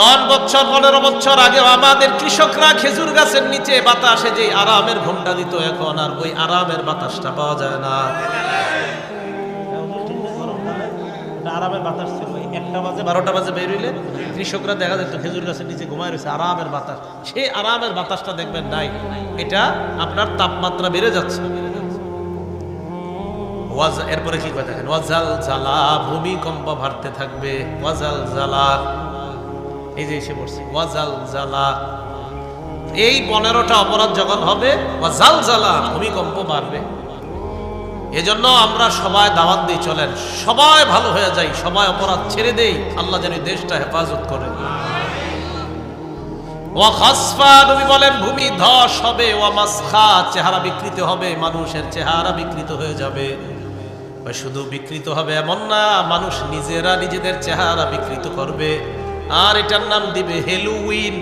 দশ বছর, পনেরো বছর আগে আমাদের কৃষকরা খেজুর গাছের নিচে বাতাসে যে আরামের ঘণ্টা দিত, এখন আর ওই আরামের বাতাসটা পাওয়া যায় না। এটা আপনার তাপমাত্রা বেড়ে যাচ্ছে। এরপরে কি জালা ভূমিকম্প ভারতে থাকবে। ওয়াজাল জালা এই যে এসে পড়ছে ওয়াজাল জালা এই পনেরোটা অপরাধ যখন হবে ওয়াজাল জালা ভূমিকম্প বাড়বে। এজন্য আমরা সবাই দাওয়াত দিয়ে চলেন। সবাই ভালো হয়ে যাই, সবাই অপরাধ ছেড়ে দেই। আল্লাহ যেন দেশটা হেফাজত করেন। নবী বলেন, ভূমি ধস হবে, ওয়া মাসখা, চেহারা বিকৃত হবে, মানুষের চেহারা বিকৃত হয়ে যাবে। শুধু বিকৃত হবে এমন না, মানুষ নিজেরা নিজেদের চেহারা বিকৃত করবে। আর এটার নাম দিবে হেলুইন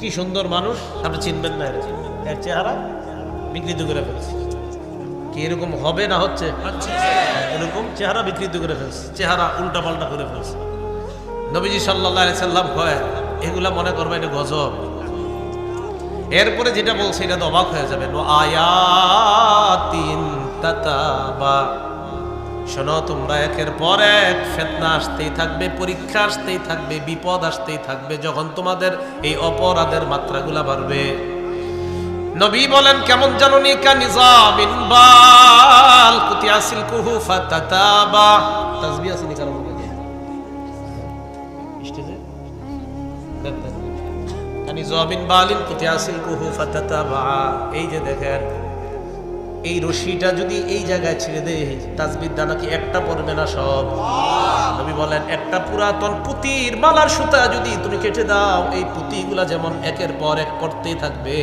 কি সুন্দর মানুষ, আপনি চিনবেন না এর। চেহারা বিকৃত করে ফেলছে। কি এরকম হবে না হচ্ছে? এরকম চেহারা বিকৃত করে ফেলছে। চেহারা উল্টা পাল্টা করে ফেলছে। নবীজি সাল্লাহ কয় এগুলা মনে করবে এটা গজব। এরপরে যেটা বলছে, এটা তো অবাক হয়ে যাবে। আয়াতিন তাতাবা। শোনো, তোমরা একের পর এক ফেতনা আসতেই থাকবে, পরীক্ষা আসতেই থাকবে, বিপদ আসতেই থাকবে, যখন তোমাদের এই অপরাধের মাত্রাগুলা বাড়বে। নবী বলেন, কেমন জানো নি কা নিজামিন বাল কুতিয়াসিল কুহু ফাতাতাবা তাসবিহ আসিনি কারণ স্টেজে দেন দেন কানি জমিন বালিন কুতিয়াসিল কুহু ফাতাতাবা। এই যে দেখেন এই রশিটা যদি এই জায়গায় ছেড়ে দেয়, তাজবির দানা কি একটা পড়বে না সব? নবী বলেন, একটা পুরাতন পুতির মালার সুতা যদি তুমি কেটে দাও, এই পুঁতিগুলা যেমন একের পর এক করতেই থাকবে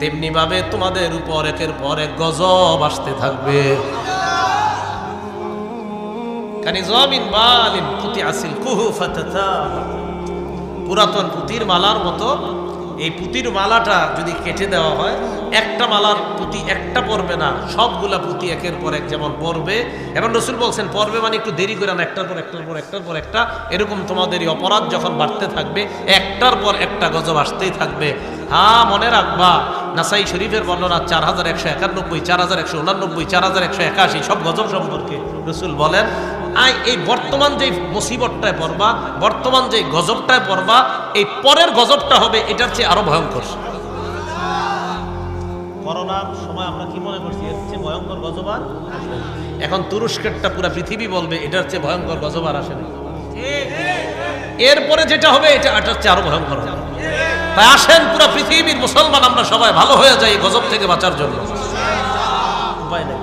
তেমনি ভাবে তোমাদের উপর একের পর এক গজব আসতে থাকবে। পুরাতন পুতির মালার মতো এই পুতির মালাটা যদি কেটে দেওয়া হয়, একটা মালার পুঁতি একটা পড়বে না, সবগুলা পুঁতি একের পর এক যেমন পড়বে। এবং রসুল বলছেন, পড়বে মানে একটু দেরি করে না একটার পর একটার পর একটার পর একটা, এরকম তোমাদের এই অপরাধ যখন বাড়তে থাকবে, একটার পর একটা গজব আসতেই থাকবে। হ্যাঁ মনে রাখবা, নাসাই শরীফের বর্ণনা চার হাজার একশো একানব্বই, চার হাজার একশো উনানব্বই, চার হাজার একশো একাশি, সব গজব সম্পর্কে রসুল বলেন। আই এই বর্তমান যে মুসিবতটায় পড়বা বর্তমান যে গজবটায় পড়বা এই পরের গজবটা হবে এটার চেয়ে আরও ভয়ঙ্কর। করোনার সময় আমরা কি মনে করছি? এর চেয়ে ভয়ঙ্কর গজব আর এখন তুরস্কেরটা পুরো পৃথিবী বলবে এটার চেয়ে ভয়ঙ্কর গজব আর আসেনি এরপরে যেটা হবে এটা এটার চেয়ে আরও ভয়ঙ্কর হবে। তাই আসেন পুরো পৃথিবীর মুসলমান আমরা সবাই ভালো হয়ে যাই এই গজব থেকে বাঁচার জন্য। উপায় নেই।